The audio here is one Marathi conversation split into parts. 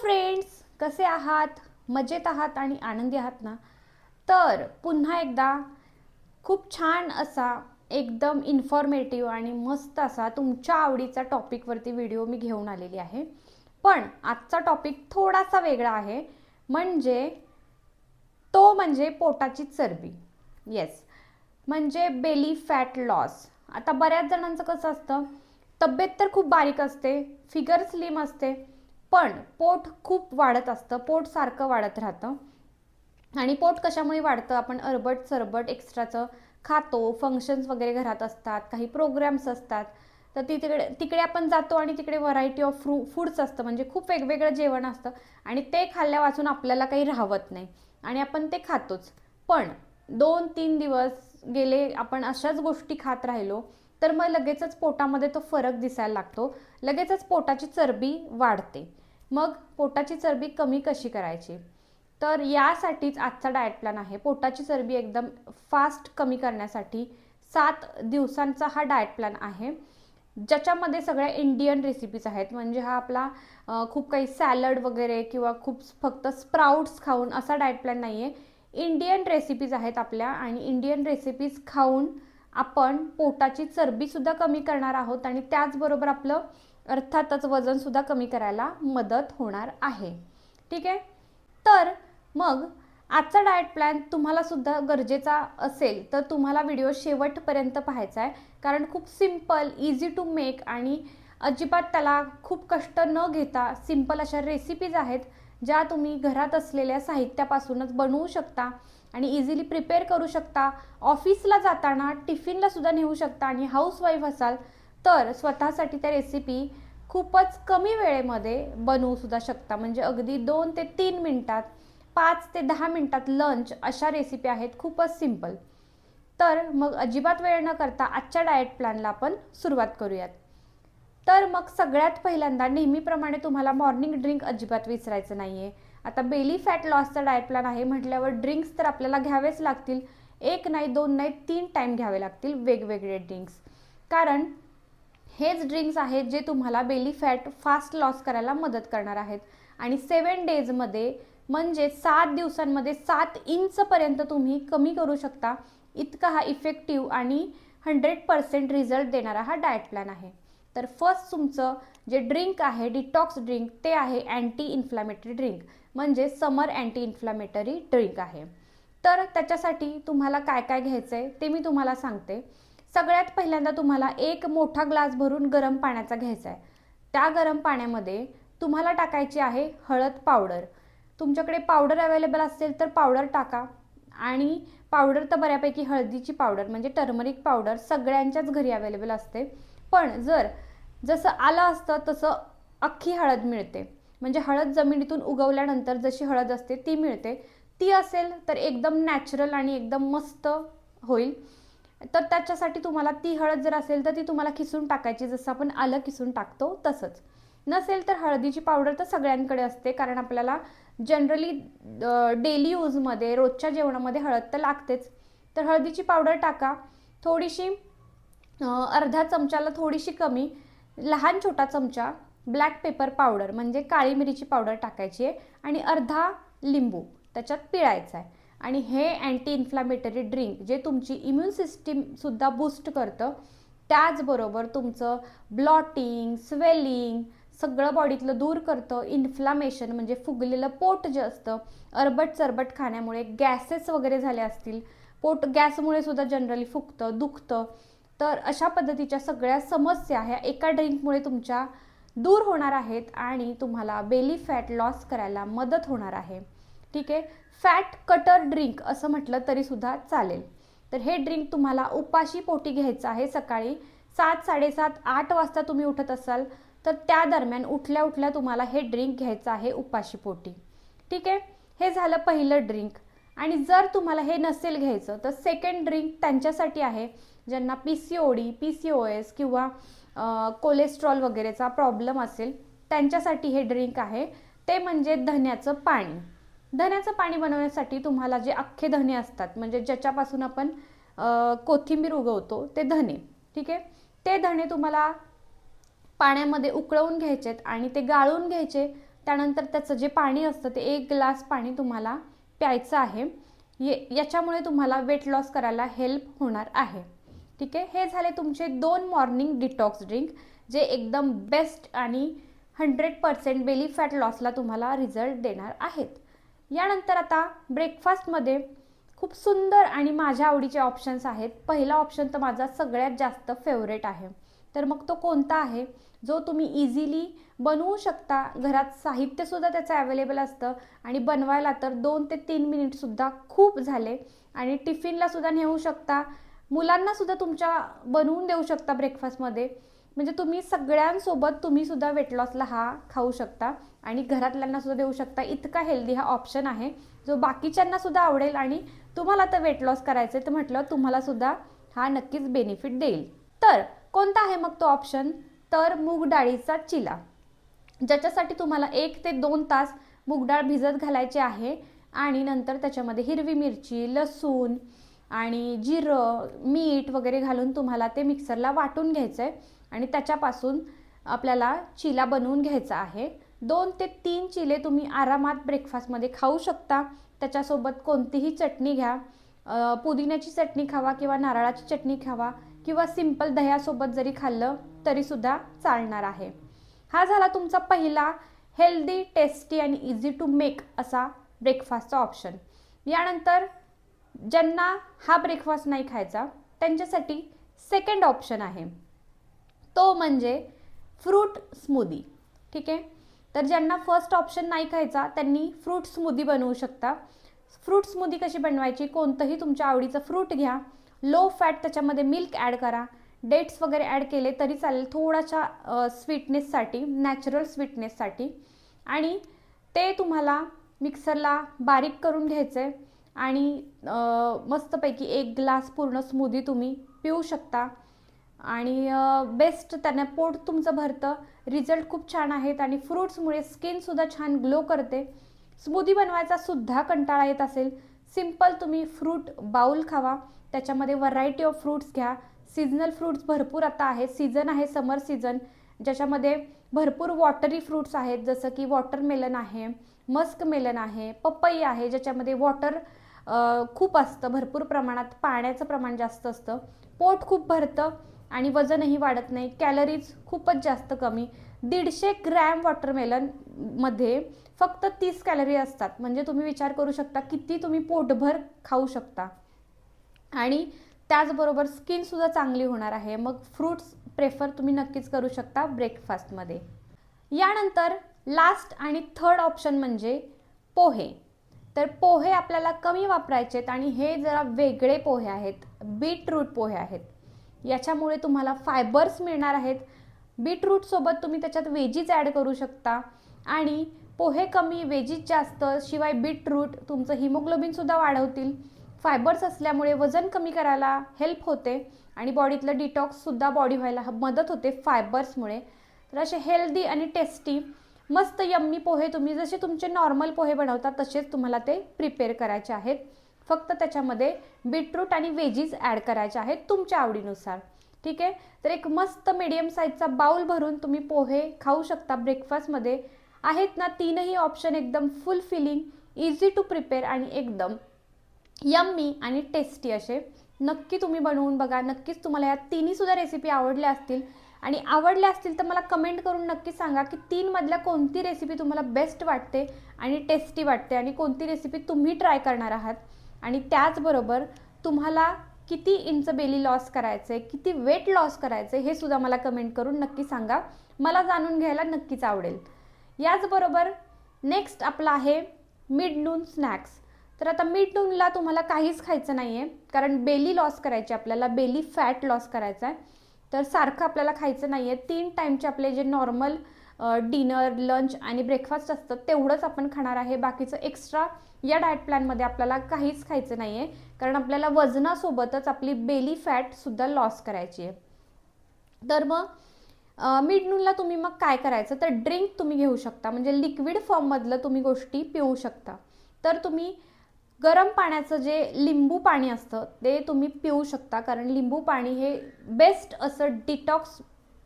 फ्रेंड्स कसे आहात? मजेत आहात आणि आनंदी आहात ना? तर पुन्हा एकदा खूप छान असा एकदम इन्फॉर्मेटिव्ह आणि मस्त असा तुमच्या आवडीचा टॉपिकवरती व्हिडिओ मी घेऊन आलेली आहे. पण आजचा टॉपिक थोडासा वेगळा आहे. म्हणजे तो म्हणजे पोटाची चरबी. येस म्हणजे बेली फॅट लॉस आता बऱ्याच जणांचं कसं असतं? तब्येत तर खूप बारीक असते फिगर स्लिम असते पण पोट खूप वाढत असतं पोट सारखं वाढत राहतं. आणि पोट कशामुळे वाढतं? आपण अरबट सरबट एक्स्ट्राचं खातो फंक्शन्स वगैरे घरात असतात काही प्रोग्राम्स असतात. तर ती तिकडे तिकडे आपण जातो आणि तिकडे व्हरायटी ऑफ फ्रू फूड्स असतं. म्हणजे खूप वेगवेगळं जेवण असतं आणि ते खाल्ल्या वाचून आपल्याला काही राहत नाही. आणि आपण ते खातोच. पण दोन तीन दिवस गेले आपण अशाच गोष्टी खात राहिलो तर मग लगेचच पोटामध्ये तो फरक दिसायला लागतो. लगेचच पोटाची चरबी वाढते. मग पोटाची चरबी कमी कशी करायची? तर यासाठीच आजचा डाएट प्लॅन आहे. पोटाची चरबी एकदम फास्ट कमी करण्यासाठी सात दिवसांचा हा डाएट प्लॅन आहे. ज्याच्यामध्ये सगळ्या इंडियन रेसिपीज आहेत. म्हणजे हा आपला खूप काही सॅलड वगैरे किंवा खूप फक्त स्प्राउट्स खाऊन असा डाएट प्लॅन नाही आहे इंडियन रेसिपीज आहेत आपल्या आणि इंडियन रेसिपीज खाऊन आपण पोटाची चरबीसुद्धा कमी करणार आहोत आणि त्याचबरोबर आपलं अर्थातच वजनसुद्धा कमी करायला मदत होणार आहे. ठीक आहे? तर मग आजचा डाएट प्लॅन तुम्हालासुद्धा गरजेचा असेल तर तुम्हाला व्हिडिओ शेवटपर्यंत पाहायचा आहे. कारण खूप सिंपल इझी टू मेक आणि अजिबात त्याला खूप कष्ट न घेता सिंपल अशा रेसिपीज आहेत ज्या तुम्ही घरात असलेल्या साहित्यापासूनच बनवू शकता आणि इझिली प्रिपेअर करू शकता. ऑफिसला जाताना टिफिनलासुद्धा नेऊ शकता आणि हाऊसवाईफ असाल तर स्वतःसाठी त्या रेसिपी खूपच कमी वेळेमध्ये बनवू सुद्धा शकता. म्हणजे अगदी दोन ते तीन मिनटात पाच ते दहा मिनटात लंच अशा रेसिपी आहेत खूपच सिंपल तर मग अजिबात वेळ न करता आजच्या डाएट प्लॅनला आपण सुरुवात करूयात. तर मग सगळ्यात पहिल्यांदा नेहमीप्रमाणे तुम्हाला मॉर्निंग ड्रिंक अजिबात विसरायचं नाही आहे आता बेली फॅट लॉसचा डाएट प्लॅन आहे म्हटल्यावर ड्रिंक्स तर आपल्याला घ्यावेच लागतील. एक नाही दोन नाही तीन टाईम घ्यावे लागतील वेगवेगळे ड्रिंक्स कारण हेच ड्रिंक्स आहेत जे तुम्हाला बेली फॅट फास्ट लॉस करायला मदत करणार आहेत. आणि सेवन डेजमध्ये म्हणजे सात दिवसांमध्ये सात इंचपर्यंत तुम्ही कमी करू शकता. इतका हा इफेक्टिव्ह आणि हंड्रेड पर्सेंट रिझल्ट देणारा हा डाएट प्लॅन आहे. तर फर्स्ट तुमचं जे ड्रिंक आहे डिटॉक्स ड्रिंक ते आहे अँटी इन्फ्लॅमेटरी ड्रिंक. म्हणजे समर अँटी इन्फ्लॅमेटरी ड्रिंक आहे. तर त्याच्यासाठी तुम्हाला काय काय घ्यायचं आहे ते मी तुम्हाला सांगते. सगळ्यात पहिल्यांदा तुम्हाला एक मोठा ग्लास भरून गरम पाण्याचा घ्यायचा आहे. त्या गरम पाण्यामध्ये तुम्हाला टाकायची आहे हळद पावडर. तुमच्याकडे पावडर अवेलेबल असेल तर पावडर टाका. आणि पावडर तर बऱ्यापैकी हळदीची पावडर म्हणजे टर्मरिक पावडर सगळ्यांच्याच घरी अवेलेबल असते. पण जर जसं आलं असतं तसं अख्खी हळद मिळते. म्हणजे हळद जमिनीतून उगवल्यानंतर जशी हळद असते ती मिळते. ती असेल तर एकदम नॅचरल आणि एकदम मस्त होईल. तर त्याच्यासाठी तुम्हाला ती हळद जर असेल तर ती तुम्हाला किसून टाकायची. जसं आपण आलं किसून टाकतो तसंच. नसेल तर हळदीची पावडर तर सगळ्यांकडे असते कारण आपल्याला जनरली डेली यूजमध्ये रोजच्या जेवणामध्ये हळद तर लागतेच. तर हळदीची पावडर टाका. थोडीशी अर्धा चमच्याला थोडीशी कमी लहान छोटा चमचा ब्लॅक पेपर पावडर म्हणजे काळी मिरीची पावडर टाकायची आहे आणि अर्धा लिंबू त्याच्यात पिळायचा आहे. आणि हे अँटी इन्फ्लॅमेटरी ड्रिंक जे तुमची इम्युन सिस्टीमसुद्धा बूस्ट करतं त्याचबरोबर तुमचं ब्लॉटिंग स्वेलिंग सगळं बॉडीतलं दूर करतं इन्फ्लामेशन म्हणजे फुगलेलं पोट जे असतं अरबट चरबट खाण्यामुळे गॅसेस वगैरे झाले असतील पोट गॅसमुळे सुद्धा जनरली फुगतं दुखतं. तर अशा पद्धतीच्या सगळ्या समस्या ह्या एका ड्रिंकमुळे तुमच्या दूर होणार आहेत आणि तुम्हाला बेली फॅट लॉस करायला मदत होणार आहे. ठीक आहे? फॅट कटर ड्रिंक असं म्हटलं तरीसुद्धा चालेल. तर हे ड्रिंक तुम्हाला उपाशी पोटी घ्यायचं आहे. सकाळी सात साडेसात आठ वाजता तुम्ही उठत असाल तर त्या दरम्यान उठल्या उठल्या तुम्हाला हे ड्रिंक घ्यायचं आहे उपाशी पोटी. ठीक आहे? हे झालं पहिलं ड्रिंक. आणि जर तुम्हाला हे नसेल घ्यायचं तर सेकंड ड्रिंक त्यांच्यासाठी आहे ज्यांना P C O D P C O S किंवा कोलेस्ट्रॉल वगैरेचा प्रॉब्लेम असेल त्यांच्यासाठी हे ड्रिंक आहे. ते म्हणजे धन्याचं पाणी. धण्याचं पाणी बनवण्यासाठी तुम्हाला जे अख्खे धने असतात म्हणजे ज्याच्यापासून आपण कोथिंबीर उगवतो ते धने ठीक आहे? ते धणे तुम्हाला पाण्यामध्ये उकळवून घ्यायचेत आणि ते गाळून घ्यायचे त्यानंतर त्याचं जे पाणी असतं ते एक ग्लास पाणी तुम्हाला प्यायचं आहे. ये याच्यामुळे तुम्हाला वेट लॉस करायला हेल्प होणार आहे. ठीक आहे? हे झाले तुमचे दोन मॉर्निंग डिटॉक्स ड्रिंक जे एकदम बेस्ट आणि हंड्रेड पर्सेंट बेली फॅट लॉसला तुम्हाला रिझल्ट देणार आहेत. यानंतर आता ब्रेकफास्टमध्ये खूप सुंदर आणि माझ्या आवडीचे ऑप्शन्स आहेत. पहिला ऑप्शन तर माझा सगळ्यात जास्त फेवरेट आहे. तर मग तो कोणता आहे? जो तुम्ही इझिली बनवू शकता. घरात साहित्यसुद्धा त्याचं अवेलेबल असतं. आणि बनवायला तर दोन ते तीन मिनिटसुद्धा खूप झाले. आणि टिफिनलासुद्धा नेऊ शकता. मुलांनासुद्धा तुमच्या बनवून देऊ शकता ब्रेकफास्टमध्ये म्हणजे तुम्ही सगळ्यांसोबत तुम्हीसुद्धा वेट लॉसला हा खाऊ शकता. आणि घरातल्यांना सुद्धा देऊ शकता. इतका हेल्दी हा ऑप्शन आहे. जो बाकीच्यांना सुद्धा आवडेल आणि तुम्हाला तर वेट लॉस करायचं तर म्हटलं तुम्हाला सुद्धा हा नक्कीच बेनिफिट देईल. तर कोणता आहे मग तो ऑप्शन तर मूग डाळीचा चिला. ज्याच्यासाठी तुम्हाला एक ते दोन तास मूग डाळ भिजत घालायची आहे आणि नंतर त्याच्यामध्ये हिरवी मिरची लसूण आणि जिरं मीठ वगैरे घालून तुम्हाला ते मिक्सरला वाटून घ्यायचं आहे आणि त्याच्यापासून आपल्याला चिला बनवून घ्यायचा आहे. दोन ते तीन चिले तुम्ही आरामात ब्रेकफास्टमध्ये खाऊ शकता. त्याच्यासोबत कोणतीही चटणी घ्या. पुदिन्याची चटणी खावा किंवा नारळाची चटणी खावा किंवा सिंपल दह्यासोबत जरी खाल्लं तरीसुद्धा चालणार आहे. हा झाला तुमचा पहिला हेल्दी टेस्टी आणि इझी टू मेक असा ब्रेकफास्टचा ऑप्शन यानंतर ज्यांना हा ब्रेकफास्ट नाही खायचा त्यांच्यासाठी सेकंड ऑप्शन आहे. तो म्हणजे फ्रूट स्मूदी ठीक आहे? तर ज्यांना फर्स्ट ऑप्शन नाही खायचा त्यांनी फ्रूट स्मूदी बनवू शकता. फ्रूट स्मूदी कशी बनवायची? कोणतंही तुमच्या आवडीचं फ्रूट घ्या. लो फॅट त्याच्यामध्ये मिल्क ॲड करा. डेट्स वगैरे ॲड केले तरी चालेल. थोडाशा स्वीटनेससाठी नॅचरल स्वीटनेससाठी आणि ते तुम्हाला मिक्सरला बारीक करून घ्यायचं आहे आणि मस्तपैकी एक ग्लास पूर्ण स्मूदी तुम्ही पिऊ शकता. आणि बेस्ट त्याने पोट तुमचं भरतं. रिझल्ट खूप छान आहेत आणि फ्रूट्समुळे स्किनसुद्धा छान ग्लो करते. स्मूदी बनवायचा सुद्धा कंटाळा येत असेल. सिंपल तुम्ही फ्रूट बाउल खावा. त्याच्यामध्ये व्हरायटी ऑफ फ्रूट्स घ्या. सीझनल फ्रूट्स भरपूर आता आहेत. सीझन आहे समर सीझन. ज्याच्यामध्ये भरपूर वॉटरी फ्रूट्स आहेत. जसं की वॉटरमेलन आहे मस्क मेलन आहे पपई आहे ज्याच्यामध्ये वॉटर खूप असतं. भरपूर प्रमाणात पाण्याचं प्रमाण जास्त असतं. पोट खूप भरतं. आणि वजनही वाढत नाही. कॅलरीज खूपच जास्त कमी. दीडशे ग्रॅम वॉटरमेलनमध्ये फक्त तीस कॅलरी असतात. म्हणजे तुम्ही विचार करू शकता किती तुम्ही पोटभर खाऊ शकता. आणि त्याचबरोबर स्किनसुद्धा चांगली होणार आहे. मग फ्रूट्स प्रेफर तुम्ही नक्कीच करू शकता ब्रेकफास्टमध्ये यानंतर लास्ट आणि थर्ड ऑप्शन म्हणजे पोहे. तर पोहे आपल्याला कमी वापरायचे आहेत आणि हे जरा वेगळे पोहे आहेत. बीटरूट पोहे आहेत. याच्यामुळे तुम्हाला फायबर्स मिळणार आहेत. बीटरूटसोबत तुम्ही त्याच्यात वेजीज ॲड करू शकता. आणि पोहे कमी वेजीज जास्त शिवाय बीटरूट तुमचं हिमोग्लोबिनसुद्धा वाढवतील. फायबर्स असल्यामुळे वजन कमी करायला हेल्प होते. आणि बॉडीतलं डिटॉक्ससुद्धा बॉडी व्हायला मदत होते फायबर्समुळे. तर असे हेल्दी आणि टेस्टी मस्त यम्मी पोहे तुम्ही जसे तुमचे नॉर्मल पोहे बनवता तसेच तुम्हाला ते प्रिपेअर करायचे आहेत. फक्त त्याच्यामध्ये बीटरूट आणि वेजीज ॲड करायचे आहेत तुमच्या आवडीनुसार. ठीक आहे? तर एक मस्त मीडियम साईजचा बाउल भरून तुम्ही पोहे खाऊ शकता ब्रेकफास्टमध्ये आहेत ना तीनही ऑप्शन एकदम full filling easy to prepare आणि एकदम यम्मी आणि टेस्टी असे. नक्की तुम्ही बनवून बघा. नक्कीच तुम्हाला या तिन्हीसुद्धा रेसिपी आवडल्या असतील. आणि आवडल्या असतील तर मला कमेंट करून नक्की सांगा की तीनमधल्या कोणती रेसिपी तुम्हाला बेस्ट वाटते आणि टेस्टी वाटते आणि कोणती रेसिपी तुम्ही ट्राय करणार आहात. आणि त्याचबरोबर तुम्हाला किती इंच बेली लॉस करायचं आहे किती वेट लॉस करायचं आहे हे सुद्धा मला कमेंट करून नक्की सांगा. मला जाणून घ्यायला नक्कीच आवडेल. याचबरोबर नेक्स्ट आपला आहे मिड नून स्नॅक्स तर आता मिड नूनला तुम्हाला काहीच खायचं नाही आहे कारण बेली लॉस करायची आपल्याला बेली फॅट लॉस करायचा आहे तर सारखं आपल्याला खायचं नाही आहे तीन टाईमचे आपले जे नॉर्मल डिनर लंच आणि ब्रेकफास्ट असतं तेवढंच आपण खाणार आहे. बाकीचं एक्स्ट्रा या डाएट प्लॅनमध्ये आपल्याला काहीच खायचं नाही आहे कारण आपल्याला वजनासोबतच आपली बेली फॅटसुद्धा लॉस करायची आहे. तर मग मिड नूनला तुम्ही मग काय करायचं? तर ड्रिंक तुम्ही घेऊ शकता. म्हणजे लिक्विड फॉर्ममधलं तुम्ही गोष्टी पिऊ शकता. तर तुम्ही गरम पाण्याचं जे लिंबू पाणी असतं ते तुम्ही पिऊ शकता. कारण लिंबू पाणी हे बेस्ट असं डिटॉक्स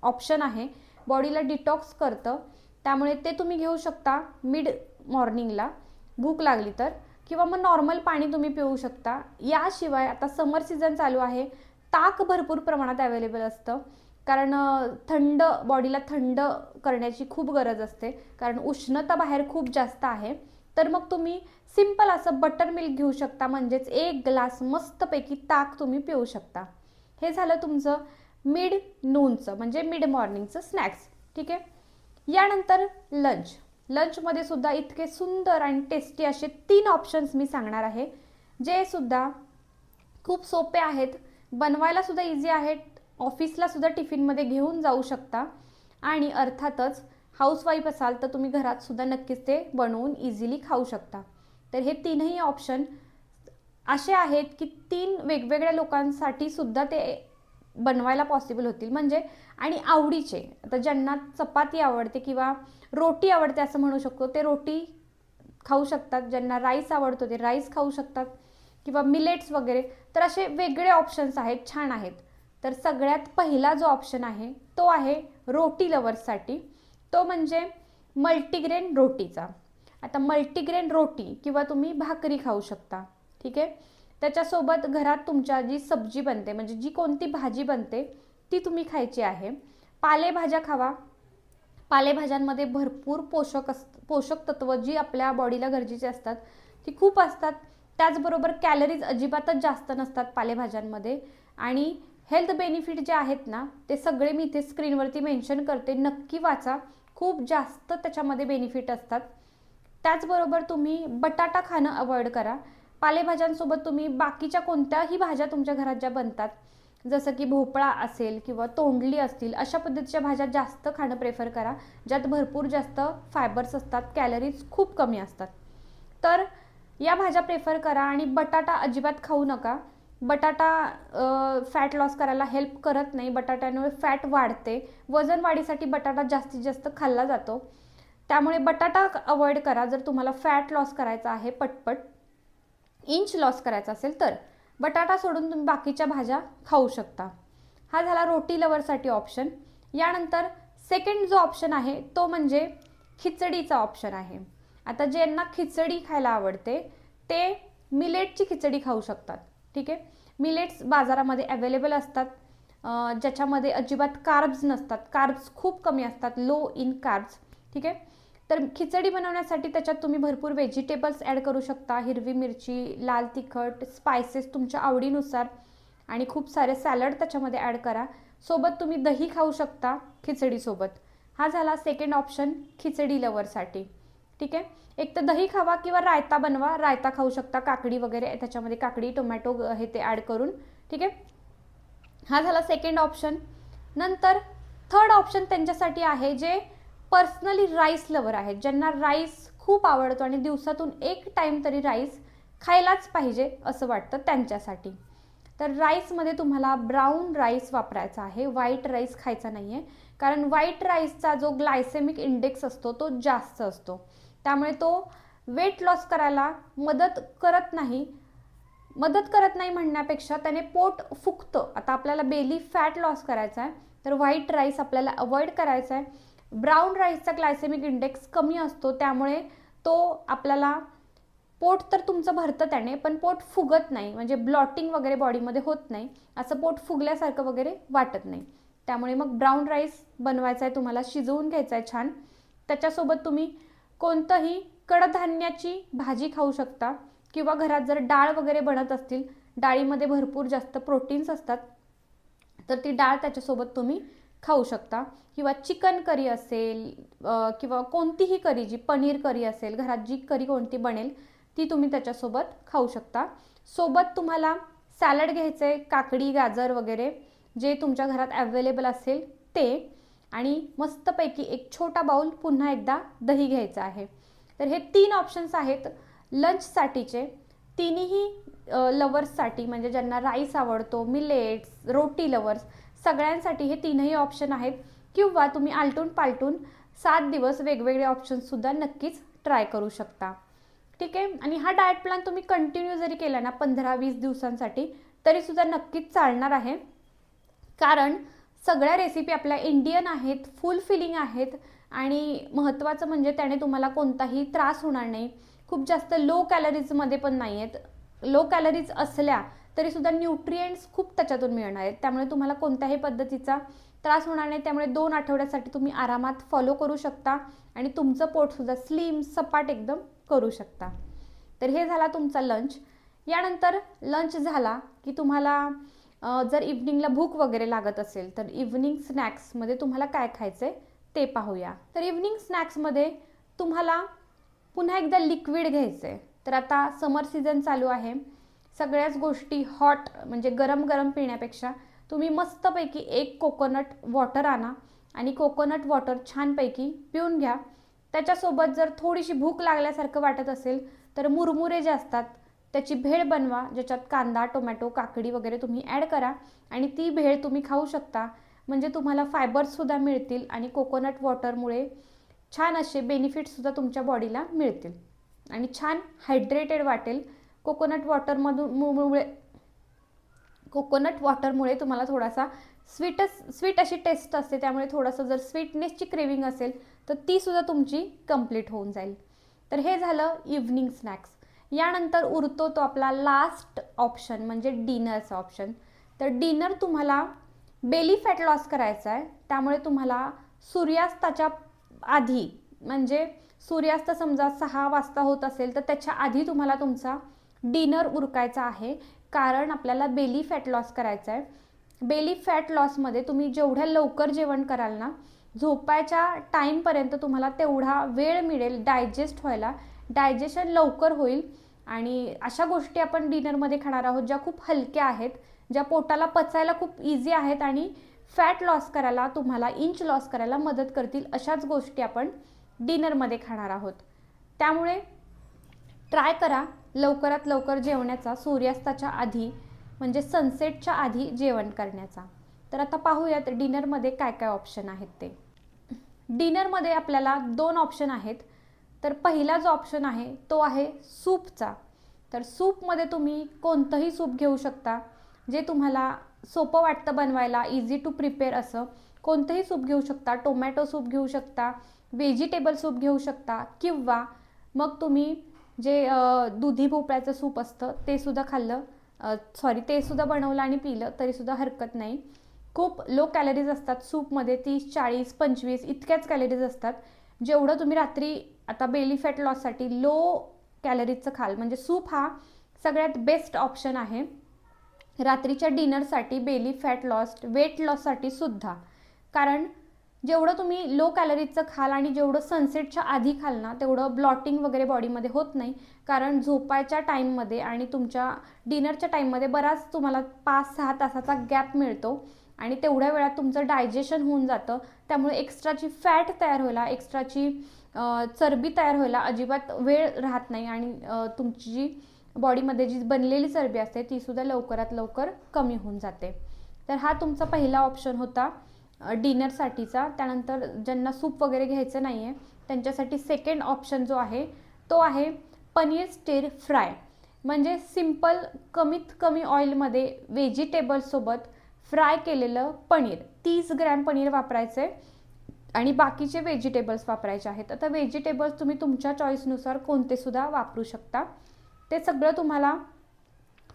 ऑप्शन आहे. बॉडीला डिटॉक्स करतं. त्यामुळे ते तुम्ही घेऊ शकता मिड मॉर्निंगला भूक लागली तर? किंवा मग नॉर्मल पाणी तुम्ही पिऊ शकता. याशिवाय आता समर सीझन चालू आहे. ताक भरपूर प्रमाणात अवेलेबल असतं. कारण थंड बॉडीला थंड करण्याची खूप गरज असते. कारण उष्णता बाहेर खूप जास्त आहे. तर मग तुम्ही सिंपल असं बटर मिल्क घेऊ शकता. म्हणजेच एक ग्लास मस्तपैकी ताक तुम्ही पिऊ शकता. हे झालं तुमचं मिड नूनचं म्हणजे मिड मॉर्निंगचं स्नॅक्स ठीक आहे? यानंतर लंच लंचमध्ये सुद्धा इतके सुंदर आणि टेस्टी असे तीन ऑप्शन्स मी सांगणार आहे. जे सुद्धा खूप सोपे आहेत. बनवायला सुद्धा इझी आहेत ऑफिसला सुद्धा टिफिनमध्ये घेऊन जाऊ शकता. आणि अर्थातच हाऊसवाईफ असाल तर तुम्ही घरात सुद्धा नक्कीच ते बनवून इझिली खाऊ शकता. तर हे तीनही ऑप्शन असे आहेत की तीन वेगवेगळ्या लोकांसाठी सुद्धा ते बनवायला पॉसिबल होतील. म्हणजे आणि आवडीचे. आता ज्यांना चपाती आवडते किंवा रोटी आवडते असं म्हणू शकतो ते रोटी खाऊ शकतात. ज्यांना राईस आवडतो ते राईस खाऊ शकतात. किंवा मिलेट्स वगैरे. तर असे वेगळे ऑप्शन्स आहेत छान आहेत. तर सगळ्यात पहिला जो ऑप्शन आहे तो आहे रोटी लवर्ससाठी तो म्हणजे मल्टीग्रेन रोटीचा. आता मल्टीग्रेन रोटी किंवा तुम्ही भाकरी खाऊ शकता. ठीक आहे? त्याच्यासोबत घरात तुमच्या जी सब्जी बनते म्हणजे जी कोणती भाजी बनते ती तुम्ही खायची आहे. पालेभाज्या खावा. पालेभाज्यांमध्ये भरपूर पोषक अस पोषक तत्व जी आपल्या बॉडीला गरजेची असतात ती खूप असतात. त्याचबरोबर कॅलरीज अजिबातच जास्त नसतात पालेभाज्यांमध्ये. आणि हेल्थ बेनिफिट जे आहेत ना ते सगळे मी इथे स्क्रीनवरती मेन्शन करते. नक्की वाचा. खूप जास्त त्याच्यामध्ये बेनिफिट असतात. त्याचबरोबर तुम्ही बटाटा खाणं अवॉइड करा. पालेभाज्यांसोबत तुम्ही बाकीच्या कोणत्याही भाज्या तुमच्या घरात ज्या बनतात जसं की भोपळा असेल किंवा तोंडली असतील अशा पद्धतीच्या भाज्या जास्त खाणं प्रेफर करा. ज्यात भरपूर जास्त फायबर्स असतात कॅलरीज खूप कमी असतात. तर या भाज्या प्रेफर करा आणि बटाटा अजिबात खाऊ नका. बटाटा फॅट लॉस करायला हेल्प करत नाही. बटाट्यामुळे फॅट वाढते. वजन वाढीसाठी बटाटा जास्तीत जास्त खाल्ला जातो. त्यामुळे बटाटा अवॉइड करा जर तुम्हाला फॅट लॉस करायचा आहे पटपट. इंच लॉस करायचा असेल तर बटाटा सोडून तुम्ही बाकीच्या भाज्या खाऊ शकता. हा झाला रोटी लवरसाठी ऑप्शन यानंतर सेकंड जो ऑप्शन आहे तो म्हणजे खिचडीचा ऑप्शन आहे. आता ज्यांना खिचडी खायला आवडते ते मिलेटची खिचडी खाऊ शकतात. ठीक आहे? मिलेट्स बाजारामध्ये अवेलेबल असतात. ज्याच्यामध्ये अजिबात कार्ब्स नसतात. कार्ब्स खूप कमी असतात. लो इन कार्ब्स ठीक आहे? तर खिचडी बनवण्यासाठी त्याच्यात तुम्ही भरपूर व्हेजिटेबल्स ॲड करू शकता. हिरवी मिरची लाल तिखट स्पायसेस तुमच्या आवडीनुसार. आणि खूप सारे सॅलड त्याच्यामध्ये ॲड करा. सोबत तुम्ही दही खाऊ शकता खिचडीसोबत. हा झाला सेकंड ऑप्शन खिचडी लवरसाठी ठीक आहे? एक तर दही खावा किंवा रायता बनवा. रायता खाऊ शकता काकडी वगैरे त्याच्यामध्ये काकडी टोमॅटो हे ते ॲड करून. ठीक आहे? हा झाला सेकंड ऑप्शन नंतर थर्ड ऑप्शन त्यांच्यासाठी आहे जे पर्सनली राईस लवर आहेत ज्यांना राईस खूप आवडतो आणि दिवसातून एक टाईम तरी राईस खायलाच पाहिजे असं वाटतं त्यांच्यासाठी. तर राईसमध्ये तुम्हाला ब्राऊन राईस वापरायचा आहे व्हाईट राईस खायचा नाही आहे कारण व्हाईट राईसचा जो ग्लायसेमिक इंडेक्स असतो तो जास्त असतो. त्यामुळे तो वेट लॉस करायला मदत करत नाही. मदत करत नाही म्हणण्यापेक्षा त्याने पोट फुकतं. आता आपल्याला बेली फॅट लॉस करायचा आहे तर व्हाईट राईस आपल्याला अवॉइड करायचा आहे ब्राऊन राईसचा ग्लायसेमिक इंडेक्स कमी असतो त्यामुळे तो आपल्याला पोट तर तुमचं भरतं त्याने पण पोट फुगत नाही. म्हणजे ब्लॉटिंग वगैरे बॉडीमध्ये होत नाही. असं पोट फुगल्यासारखं वगैरे वाटत नाही. त्यामुळे मग ब्राऊन राईस बनवायचा आहे तुम्हाला शिजवून घ्यायचा आहे छान. त्याच्यासोबत तुम्ही कोणतंही कडधान्याची भाजी खाऊ शकता. किंवा घरात जर डाळ वगैरे बनत असतील डाळीमध्ये भरपूर जास्त प्रोटीन्स असतात तर ती डाळ त्याच्यासोबत तुम्ही खाऊ शकता. किंवा चिकन करी असेल किंवा कोणतीही करी जी पनीर करी असेल घरात जी करी कोणती बनेल ती तुम्ही त्याच्यासोबत खाऊ शकता. सोबत तुम्हाला सॅलड घ्यायचं आहे काकडी गाजर वगैरे जे तुमच्या घरात अवेलेबल असेल ते. आणि मस्तपैकी एक छोटा बाऊल पुन्हा एकदा दही घ्यायचं आहे. तर हे तीन ऑप्शन्स आहेत लंचसाठीचे तिन्ही लवर्ससाठी म्हणजे ज्यांना राईस आवडतो मिलेट्स रोटी लवर्स सगळ्यांसाठी हे तीनही ऑप्शन आहेत. किंवा तुम्ही आलटून पालटून सात दिवस वेगवेगळे ऑप्शनसुद्धा नक्कीच ट्राय करू शकता. ठीक आहे? आणि हा डाएट प्लॅन तुम्ही कंटिन्यू जरी केला ना पंधरा वीस दिवसांसाठी तरीसुद्धा नक्कीच चालणार आहे. कारण सगळ्या रेसिपी आपल्या इंडियन आहेत फुल फिलिंग आहेत. आणि महत्त्वाचं म्हणजे त्याने तुम्हाला कोणताही त्रास होणार नाही. खूप जास्त लो कॅलरीजमध्ये पण नाही आहेत लो कॅलरीज असल्या तरीसुद्धा न्यूट्रिएंट्स खूप त्याच्यातून मिळणार आहेत. त्यामुळे तुम्हाला कोणत्याही पद्धतीचा त्रास होणार नाही. त्यामुळे दोन आठवड्यासाठी तुम्ही आरामात फॉलो करू शकता आणि तुमचं पोटसुद्धा स्लिम सपाट एकदम करू शकता. तर हे झाला तुमचा लंच यानंतर लंच झाला की तुम्हाला जर इव्हनिंगला भूक वगैरे लागत असेल तर इव्हनिंग स्नॅक्समध्ये तुम्हाला काय खायचं आहे ते पाहूया. तर इव्हनिंग स्नॅक्समध्ये तुम्हाला पुन्हा एकदा लिक्विड घ्यायचं आहे तर आता समर सीझन चालू आहे. सगळ्याच गोष्टी हॉट म्हणजे गरम गरम पिण्यापेक्षा तुम्ही मस्तपैकी एक कोकोनट वॉटर आणा आणि कोकोनट वॉटर छानपैकी पिऊन घ्या. त्याच्यासोबत जर थोडीशी भूक लागल्यासारखं वाटत असेल तर मुरमुरे जे असतात त्याची भेळ बनवा ज्याच्यात कांदा टोमॅटो काकडी वगैरे तुम्ही ॲड करा आणि ती भेळ तुम्ही खाऊ शकता. म्हणजे तुम्हाला फायबर्ससुद्धा मिळतील आणि कोकोनट वॉटरमुळे छान असे बेनिफिटसुद्धा तुमच्या बॉडीला मिळतील. आणि छान हायड्रेटेड वाटेल. कोकोनट वॉटरमधून मुळे कोकोनट वॉटरमुळे तुम्हाला थोडासा स्वीटच स्वीट अशी टेस्ट असते. त्यामुळे थोडंसं जर स्वीटनेसची क्रेविंग असेल तर तीसुद्धा तुमची कंप्लीट होऊन जाईल. तर हे झालं इव्हनिंग स्नॅक्स यानंतर उरतो तो आपला लास्ट ऑप्शन म्हणजे डिनरचा ऑप्शन तर डिनर तुम्हाला बेली फॅट लॉस करायचा आहे. त्यामुळे तुम्हाला सूर्यास्ताच्या आधी म्हणजे सूर्यास्त समजा सहा वाजता होत असेल तर त्याच्या आधी तुम्हाला तुमचा डिनर उरकायचा आहे. कारण आपल्याला बेली फॅट लॉस करायचा आहे बेली फॅट लॉसमध्ये तुम्ही जेवढ्या लवकर जेवण कराल ना झोपायच्या टाईमपर्यंत तुम्हाला तेवढा वेळ मिळेल डायजेस्ट व्हायला. डायजेशन लवकर होईल. आणि अशा गोष्टी आपण डिनरमध्ये खाणार आहोत ज्या खूप हलक्या आहेत ज्या पोटाला पचायला खूप इझी आहेत आणि फॅट लॉस करायला तुम्हाला इंच लॉस करायला मदत करतील अशाच गोष्टी आपण डिनरमध्ये खाणार आहोत. त्यामुळे ट्राय करा. लवकरात लवकर जेवण्याचा सूर्यास्ताच्या आधी म्हणजे सनसेटच्या आधी जेवण करण्याचा. तर आता पाहूयात डिनरमध्ये काय काय ऑप्शन आहेत ते. डिनरमध्ये आपल्याला दोन ऑप्शन आहेत. तर पहिला जो ऑप्शन आहे तो आहे सूपचा. तर सूपमध्ये तुम्ही कोणतंही सूप घेऊ शकता. जे तुम्हाला सोपं वाटतं बनवायला इझी टू प्रिपेअर असं. कोणतंही सूप घेऊ शकता. टोमॅटो सूप घेऊ शकता. व्हेजिटेबल सूप घेऊ शकता. किंवा मग तुम्ही जे दुधी भोपळ्याचं सूप असतं ते सुद्धा खाल्लं. सॉरी ते सुद्धा बनवलं आणि पिलं तरीसुद्धा हरकत नाही. खूप लो कॅलरीज असतात सूपमध्ये तीस चाळीस पंचवीस इतक्याच कॅलरीज असतात. जेवढं तुम्ही रात्री आता बेली फॅट लॉससाठी लो कॅलरीजचं खाल म्हणजे सूप हा सगळ्यात बेस्ट ऑप्शन आहे. रात्रीच्या डिनरसाठी बेली फॅट लॉस वेट लॉससाठी सुद्धा. कारण जेवढं तुम्ही लो कॅलरीजचं खाल आणि जेवढं सनसेटच्या आधी खाल ना तेवढं ब्लॉटिंग वगैरे बॉडीमध्ये होत नाही. कारण झोपायच्या टाईममध्ये आणि तुमच्या डिनरच्या टाईममध्ये बराच तुम्हाला पाच सहा तासाचा गॅप मिळतो. आणि तेवढ्या वेळात तुमचं डायजेशन होऊन जातं. त्यामुळे एक्स्ट्राची फॅट तयार व्हायला एक्स्ट्राची चरबी तयार व्हायला अजिबात वेळ राहत नाही. आणि तुमची जी बॉडीमध्ये जी बनलेली चरबी असते तीसुद्धा लवकरात लवकर कमी होऊन जाते. तर हा तुमचा पहिला ऑप्शन होता. डिनरसाठीचा. त्यानंतर ज्यांना सूप वगैरे घ्यायचं नाही आहे त्यांच्यासाठी सेकंड ऑप्शन जो आहे तो आहे पनीर स्टीर फ्राय म्हणजे सिंपल कमीत कमी ऑइलमध्ये व्हेजिटेबल्ससोबत फ्राय केलेलं पनीर. तीस ग्रॅम पनीर वापरायचं आहे आणि बाकीचे व्हेजिटेबल्स वापरायचे आहेत. आता व्हेजिटेबल्स तुम्ही तुमच्या चॉईसनुसार कोणतेसुद्धा वापरू शकता. ते सगळं तुम्हाला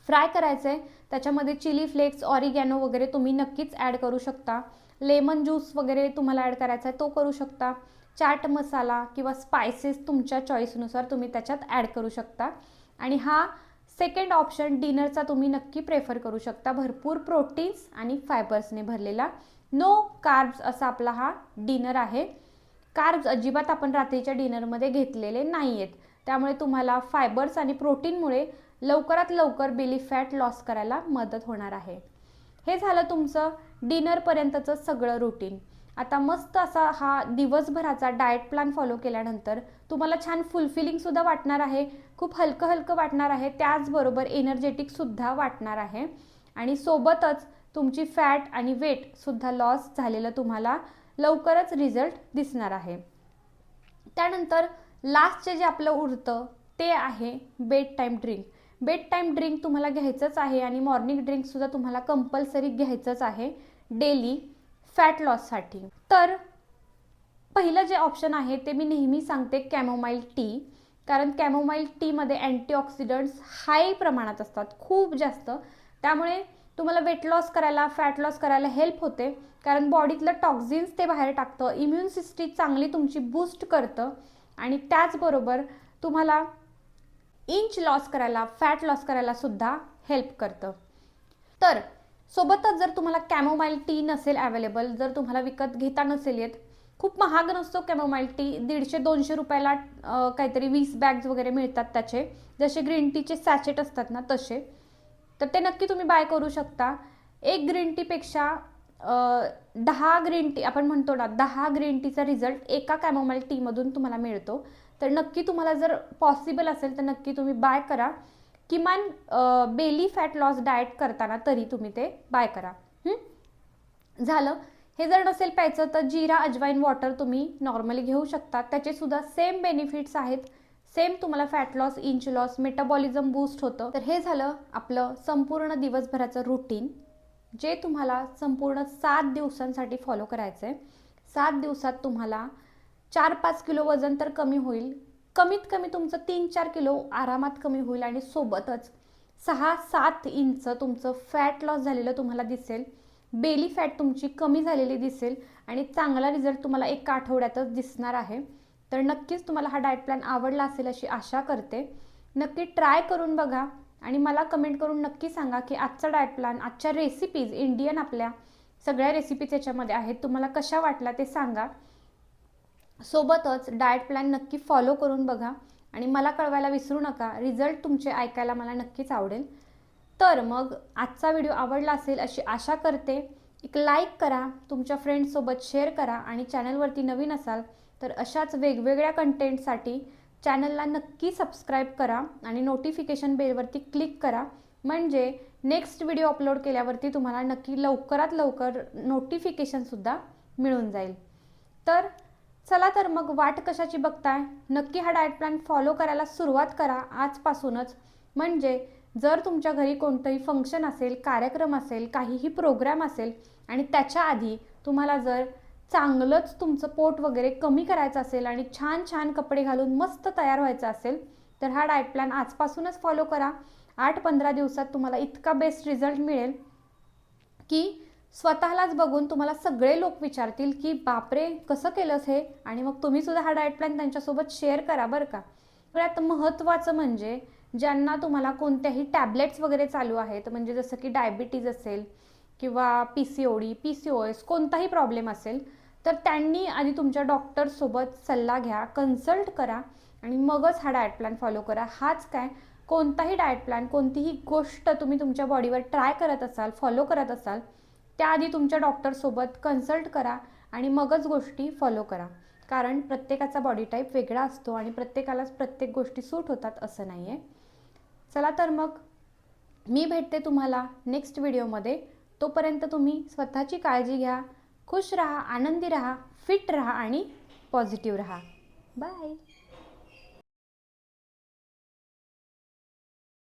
फ्राय करायचं आहे त्याच्यामध्ये चिली फ्लेक्स ऑरिगॅनो वगैरे तुम्ही नक्कीच ॲड करू शकता. लेमन ज्यूस वगैरे तुम्हाला ॲड करायचा आहे तो करू शकता. चाट मसाला किंवा स्पायसेस तुमच्या चॉईसनुसार तुम्ही त्याच्यात ॲड करू शकता. आणि हा सेकंड ऑप्शन डिनरचा तुम्ही नक्की प्रेफर करू शकता. भरपूर प्रोटीन्स आणि फायबर्सने भरलेला. नो कार्ब्स असा आपला हा डिनर आहे. कार्ब्स अजिबात आपण रात्रीच्या डिनरमध्ये घेतलेले नाही आहेत त्यामुळे तुम्हाला फायबर्स आणि प्रोटीनमुळे लवकरात लवकर बेली फॅट लॉस करायला मदत होणार आहे. हे झालं तुमचं डिनरपर्यंतचं सगळं रुटीन आता मस्त असा हा दिवसभराचा डाएट प्लॅन फॉलो केल्यानंतर तुम्हाला छान फुलफिलिंगसुद्धा वाटणार आहे. खूप हलकं हलकं वाटणार आहे. त्याचबरोबर एनर्जेटिकसुद्धा वाटणार आहे. आणि सोबतच तुमची फॅट आणि वेटसुद्धा लॉस झालेलं तुम्हाला लवकरच रिझल्ट दिसणार आहे. त्यानंतर लास्टचे जे आपलं उरतं ते आहे bed time drink bed time drink तुम्हाला घ्यायचंच आहे आणि मॉर्निंग ड्रिंकसुद्धा तुम्हाला कंपल्सरी घ्यायचंच आहे डेली फॅट लॉससाठी तर पहिलं जे ऑप्शन आहे ते मी नेहमी सांगते कॅमोमाईल टी कारण कॅमोमाईल टीमध्ये अँटीऑक्सिडंट्स हाय प्रमाणात असतात खूप जास्त. त्यामुळे तुम्हाला वेट लॉस करायला फॅट लॉस करायला हेल्प होते. कारण बॉडीतलं टॉक्झिन्स ते बाहेर टाकतं इम्युन सिस्टीम चांगली तुमची बूस्ट करतं. आणि त्याचबरोबर तुम्हाला इंच लॉस करायला फॅट लॉस करायला सुद्धा हेल्प करतं. तर सोबतच जर तुम्हाला कॅमोमाईल टी नसेल अवेलेबल जर तुम्हाला विकत घेता नसेल येत खूप महाग नसतो कॅमोमाईल टी दीडशे दोनशे रुपयाला काहीतरी वीस बॅग्स वगैरे मिळतात त्याचे. जसे ग्रीन टीचे सॅचेट असतात ना तसे. तर ते नक्की तुम्ही बाय करू शकता. एक ग्रीन टीपेक्षा दहा ग्रीन टी आपण म्हणतो ना दहा ग्रीन टीचा रिझल्ट एका कॅमोमाईल टीमधून तुम्हाला मिळतो. तर नक्की तुम्हाला जर पॉसिबल असेल तर नक्की तुम्ही बाय करा. किमान बेली फॅट लॉस डाएट करताना तरी तुम्ही ते बाय करा. झालं. हे जर नसेल प्यायचं तर जिरा अजवाईन वॉटर तुम्ही नॉर्मली घेऊ शकता. त्याचे सुद्धा सेम बेनिफिट्स आहेत. सेम तुम्हाला fat loss inch loss metabolism boost होतं. तर हे झालं आपलं संपूर्ण दिवसभराचं रुटीन जे तुम्हाला संपूर्ण सात दिवसांसाठी फॉलो करायचं आहे सात दिवसात तुम्हाला चार पाच किलो वजन तर कमी होईल. कमीत कमी तुमचं तीन चार किलो आरामात कमी होईल आणि सोबतच सहा सात इंच तुमचं फॅट लॉस झालेलं तुम्हाला दिसेल. बेली फॅट तुमची कमी झालेली दिसेल आणि चांगला रिझल्ट तुम्हाला एका आठवड्यातच दिसणार आहे. तर नक्कीच तुम्हाला हा डाएट प्लॅन आवडला असेल अशी आशा करते. नक्की ट्राय करून बघा आणि मला कमेंट करून नक्की सांगा की आजचा डाएट प्लॅन आजच्या रेसिपीज इंडियन आपल्या सगळ्या रेसिपीज याच्यामध्ये आहेत तुम्हाला कशा वाटल्या ते सांगा. सोबतच डाएट प्लॅन नक्की फॉलो करून बघा. आणि मला कळवायला विसरू नका. रिझल्ट तुमचे ऐकायला मला नक्कीच आवडेल. तर मग आजचा व्हिडिओ आवडला असेल अशी आशा करते. एक लाईक करा तुमच्या फ्रेंड्ससोबत शेअर करा आणि चॅनलवरती नवीन असाल तर अशाच वेगवेगळ्या कंटेंटसाठी चॅनलला नक्की सबस्क्राईब करा आणि नोटिफिकेशन बेलवरती क्लिक करा. म्हणजे नेक्स्ट व्हिडिओ अपलोड केल्यावरती तुम्हाला नक्की लवकरात लवकर नोटिफिकेशनसुद्धा मिळून जाईल. तर चला तर मग वाट कशाची बघताय? नक्की हा डाएट प्लॅन फॉलो करायला सुरुवात करा आजपासूनच. म्हणजे जर तुमच्या घरी कोणतंही फंक्शन असेल कार्यक्रम असेल काहीही प्रोग्राम असेल आणि त्याच्या आधी तुम्हाला जर चांगलंच तुमचं पोट वगैरे कमी करायचं असेल आणि छान छान कपडे घालून मस्त तयार व्हायचं असेल तर हा डाएट प्लॅन आजपासूनच फॉलो करा. आठ पंधरा दिवसात तुम्हाला इतका बेस्ट रिझल्ट मिळेल की स्वतःलाच बघून तुम्हाला सगळे लोक विचारतील की बापरे कसं केलंस हे? आणि मग तुम्ही सुद्धा हा डाएट प्लॅन त्यांच्यासोबत शेअर करा बरं का. सगळ्यात महत्त्वाचं म्हणजे ज्यांना तुम्हाला कोणत्याही टॅबलेट्स वगैरे चालू आहेत म्हणजे जसं की डायबिटीज असेल किंवा P C O D P C O S कोणताही प्रॉब्लेम असेल तर त्यांनी आधी तुमच्या डॉक्टरसोबत सल्ला घ्या कन्सल्ट करा आणि मगच हा डाएट प्लॅन फॉलो करा. हाच काय? कोणताही डाएट प्लॅन कोणतीही गोष्ट तुम्ही तुमच्या बॉडीवर ट्राय करत असाल फॉलो करत असाल त्याआधी तुमच्या डॉक्टरसोबत कन्सल्ट करा आणि मगच गोष्टी फॉलो करा. कारण प्रत्येकाचा बॉडी टाईप वेगळा असतो आणि प्रत्येकालाच प्रत्येक गोष्टी सूट होतात असं नाही आहे चला तर मग मी भेटते तुम्हाला नेक्स्ट व्हिडिओमध्ये तोपर्यंत तुम्ही स्वतःची काळजी घ्या खुश राहा आनंदी राहा फिट राहा आणि पॉझिटिव्ह राहा. बाय